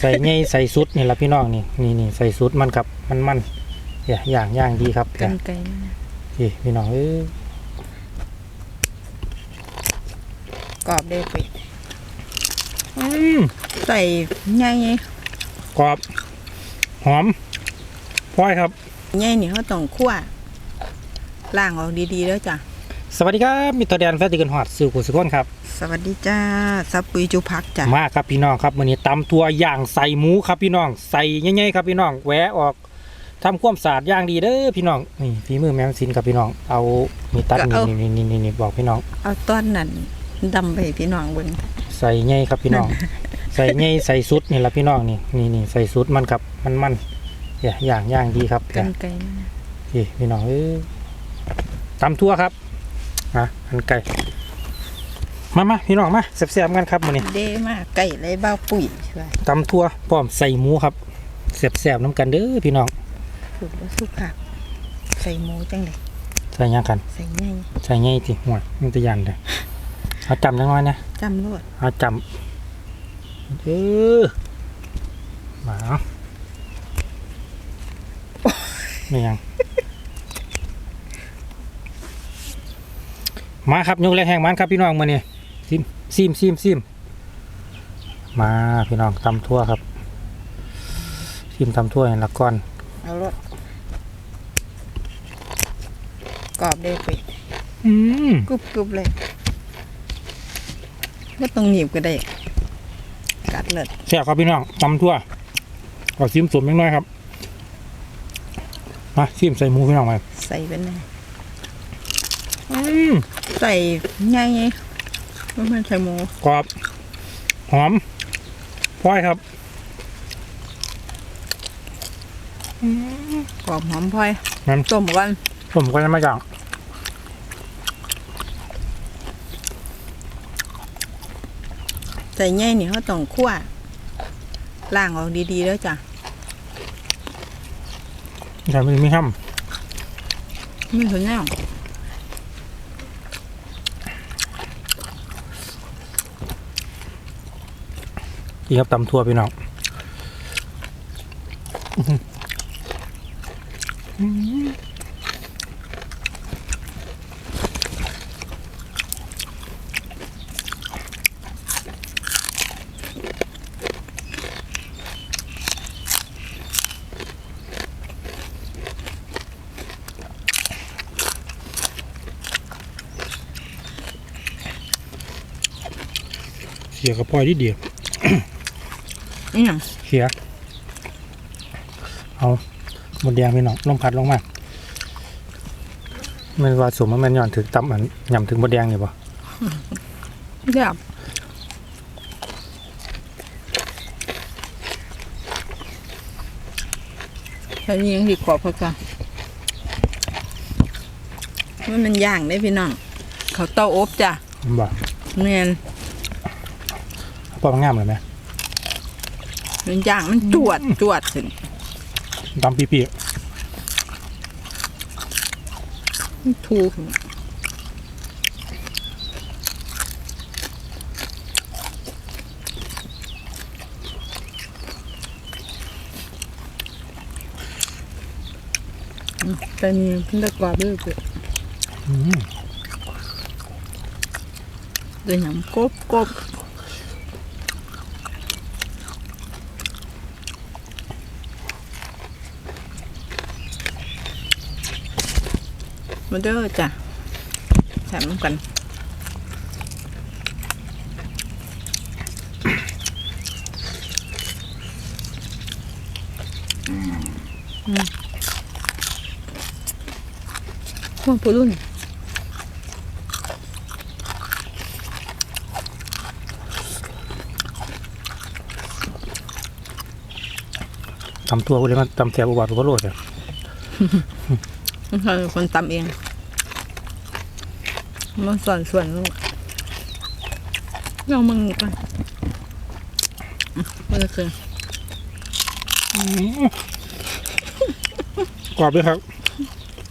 ใส่ใหญ่ใส่สุดนี่ละพี่น้องนี่นี่นี่ใส่สุดมันครับมันมันอย่าอย่างย่างดีครับกัอย่านไกลนะพี่พี่น้องเอ้ยกรอบได้ไปอืมใส่ใหญ่กรอบ หอมพลอยครับใหญ่นี่เขาต้องคั่วล้างออกดีๆแล้วจ้ะ สวัสดีครับมิตรแดนแฟติกันฮอดสู่กุสุกนครับ สวัสดีจ้าซับปุยจุพักจ้ะมาครับพี่น้องครับวันนี้ตำทัวย่างใส่หมูครับพี่น้องใส่ใหญ่ๆครับพี่น้องแหวะออกทำความสะอาดอย่างดีเด้อพี่น้องนี่ฝีมือแมมซินครับพี่น้องเอามีตัดนี่นี่นี่นี่นี่บอกพี่น้องเอาต้นนั่นดำไปให้พี่น้องเบิ่งใส่ใหญ่ครับพี่น้อง ใส่ใหญ่ใส่สุดนี่ละพี่น้องนี่นี่นี่ใส่สุดมันครับมันมันอย่าอย่างย่างดีครับอกัย่านไกลนะพี่พี่น้องเอ้ยตำทั่วครับ อะอันไก่ มามาพี่น้องมาแซ่บๆกันครับมื้อนี้เด้มากไก่ไรบ้าปุ๋ยใช่ไหมตำทั่วพร้อมใส่หมูครับแซ่บๆน้ำกันเด้อพี่น้องถูกแล้วสุกผักใส่หมูจังเลยใส่หยังกันใส่ใหญ่ใส่ง่ายสิหัวมันจะยันเลยเอาจำจังไว้นะจำรวดเอาจำเออมาเอาไม่ยัง มาครับยกแรงแห่งมันครับพี่น้องมาเนี่ยซิมซิมซิมซิมมาพี่น้องตำทั่วครับซิมตำทั่วเห็นละก้อนเอารวดกรอบได้ไปอืมกรุบกรุบเลยก็ต้องหนีบก็ได้ กัดเลิศแซ่บครับพี่น้องตำทั่วก็ซิมสมนิดหน้อยครับมาซิมใส่หมูพี่น้องมาใส่เป็นไงอืม ใส่ใหญ่ไม่เป็นใส่หมูกรอบ หอมพลอยครับกรอบหอมพลอยงั้นต้มกันผมก็จะมาอย่างใส่ใหญ่นี่เขาต้องคั่วล้างออกดีๆแล้วจ้ะแต่ไม่มีห้ไม่ถึงแน่ำอีกครับตำทั่วพี่น้องเสียกับพลอยที่เดียว อือเขียเอาหมดแดงพี่น้องลมพัดลงมาแมันว่าสมว่าแมันย้อนถึงตำอันยำถึงหมดแดงนี่บ่เรียบแค่นี้ยังดีกว่าพอจ้ะมันมันย่างได้พี่น้อง เขาเตาอบจ้ะมันบ่เนียนพอมันงามเลยไหม มันย่างมันจวดจวดขึ้นตำปีปีมันทูขึ้นอืมแต่นี่เพิ่งได้กรอบด้วยเพื่ออืมเดี๋ยวหยังกบกบ มาเด้อจ้ะแถมกันอืมพวกผู้รุ่นตำตัวกูเลยมันตำแสบอุบาทอุบโรดเลย มันคือคนตำเองมันส่วนส่วนลูกเรามึงกันมันก็คือกรอบด้วยครับ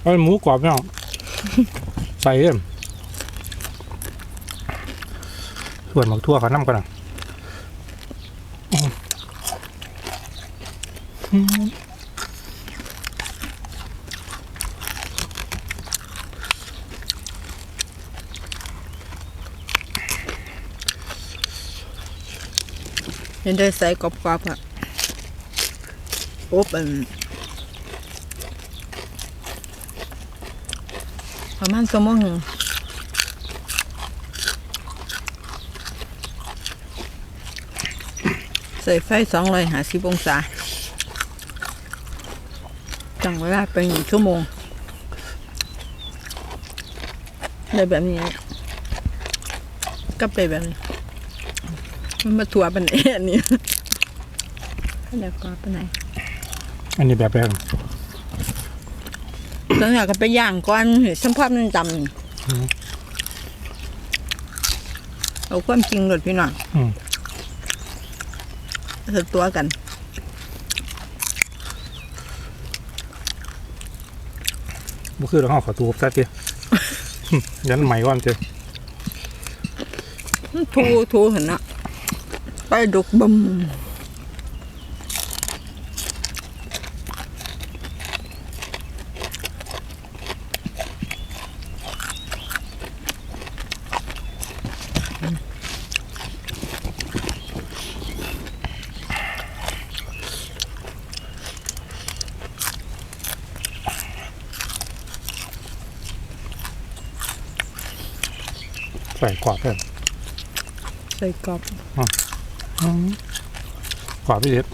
เอาหมูกรอบพี่น้องใส่เริ่มส่วนหมักทั่วเขาน้ำกันนะ เห็นได้ใส่กรอบๆอะโอ้เป็นประมาณชั่วโมงหนึ่งใส่ไฟสองร้อยหาสิบองศาจังเวลาไปหนึ่งชั่วโมงได้แบบนี้ก็ไปแบบนี้ มันมาถั่วเป็นเอ็นนี่แล้วก็ไปไหนอันนี้แบบแรกตอนนี้ก็ไปย่างก่อนเห็นสัมภาพมันจำนี่เอาความจริงหลดพี่น้องอืมเสตัวกันบ่คือเราเอาขอตูบซะทียันใหม่ก่อนเจ้ทูทูเห็นนะ ไปดุกบึมใส่กรอบเพิ่มใส่กรอบ กรอบพี่เด็ด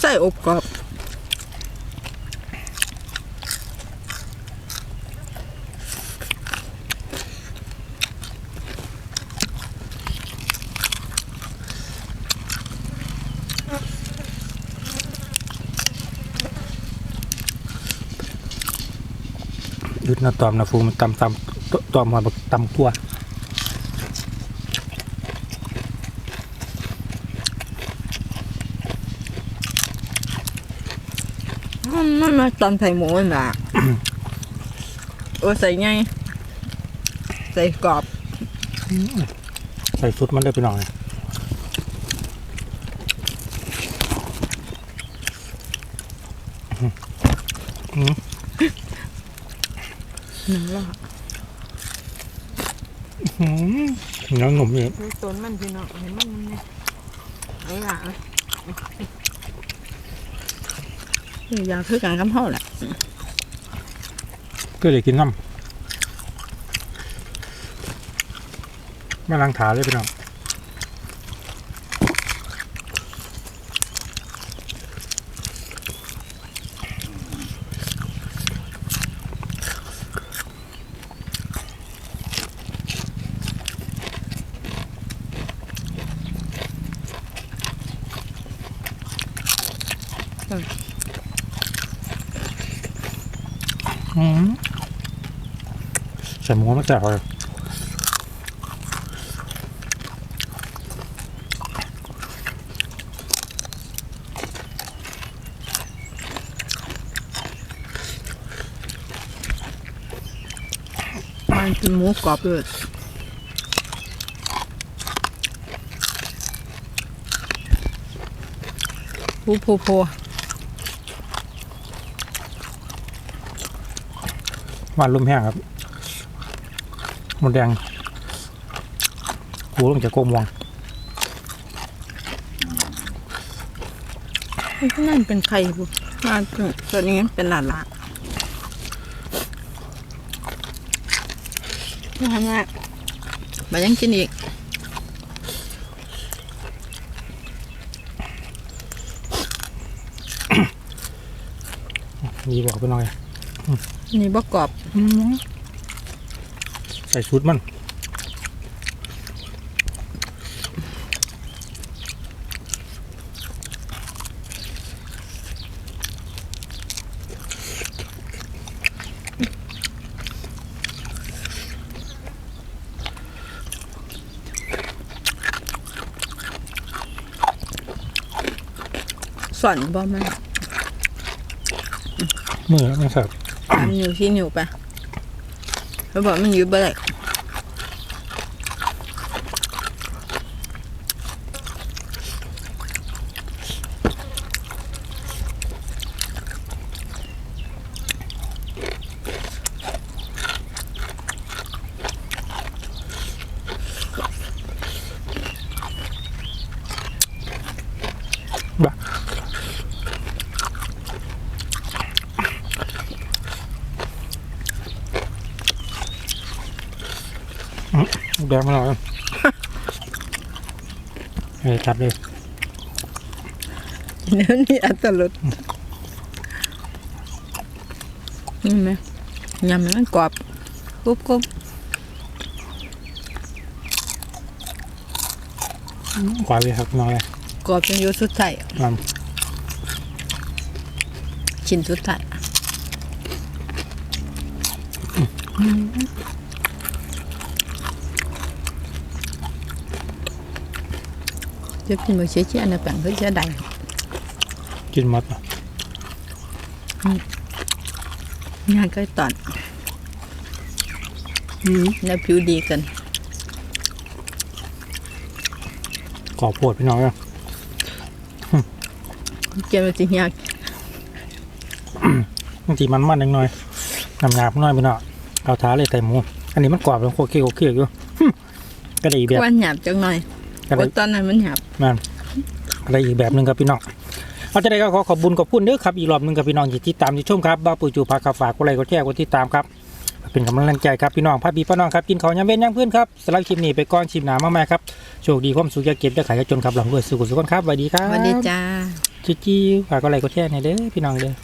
ใส่อบกรอบยุดนะตอมนะฟูมันตำตำตอมมาบักตำตัว มันมาตอนใส่หมูมันแบบโอ้ใส่ไงใส่กรอบใส่ซุดมันเลยไปหน่อยอืมหนึ่งรอบอืมเนื้อหนุ่มนี่มันต้นมันพี่น้องเห็นมันมันเนี่ยเอาละ นี่ยากคือการกำเท่าแหละก็เลยกินน้ำมาลังถาเลยไปหน่องอืมใส่หมูมาแจกเลยมันเป็นหมูกรอบเลยผู้ผู้ผู้หวานลุ่มแห้งครับ หมดแดงกูลงจากโกมวงนั่นเป็นไข่บุมาตัวนี้เป็นหลาหลาไม่ทำไงมายังกินอีกนี่บอกไปหน่อย นี่บกกรอบ ใส่ชุดมันสอนบ่แม่มือไม่สับสามนิ้วที่นิ้วไปเ Rồi bọn mình giữ bơ lại. อยู่บ่ได้บ้าอืมแบงมาหน่อยเฮ้ยจับเลยเนื้อนี่อัตลดนี่ไหมยำมันกรอบกรุบกรุบกวาดเลยครับน้อยเลยกรอบจนอยู่สุดท้ายลชิ้นสุดท้า จะกินมือเชี่ยเชี่ยนะแป้งเพื่อจะได้ำกินหมดอะงานก็ตอนแล้วผิวดีกันกรอบโพดพี่น้องเลยเกี่ยวกับจริงยากบางทีมันมันนิดหน่อยน้ำงาบหน่อยพี่น้องเอาท้าเลยใส่หมู อันนี้มันกรอบแล้วโคเคียวโคเคียวอยู่หึก็ได้อีกแบบวันหยาบจังหน่อย ก็ได้โอ้ตอนนั้นมันหยาบนั่นอะไรอีกแบบหนึ่งครับพี่น้องเอาจะได้ก็ขอขอบบุญขอบคุณเด้อครับอีกรอบหนึ่งครับพี่น้องที่ติดตามที่ชมครับบ้าปู่จูพากาฝากกดไลค์กดแชร์กดติดตามครับเป็นกำลังใจครับพี่น้องพาพี่พี่น้องครับกินข้าวยำเว้นยำเพื่อนครับสำหรับคลิปนี้ไปก่อนชิมหนามาแม่ครับโชคดีความสุขอยาเก็บจะขายจะจนครับหลังด้วยสุขสุขคนครับสวัสดีครับสวัสดีจ้าจิ๊จี้ฝากกดไลค์กดแชร์ในอยเด้อพี่น้องเด้อ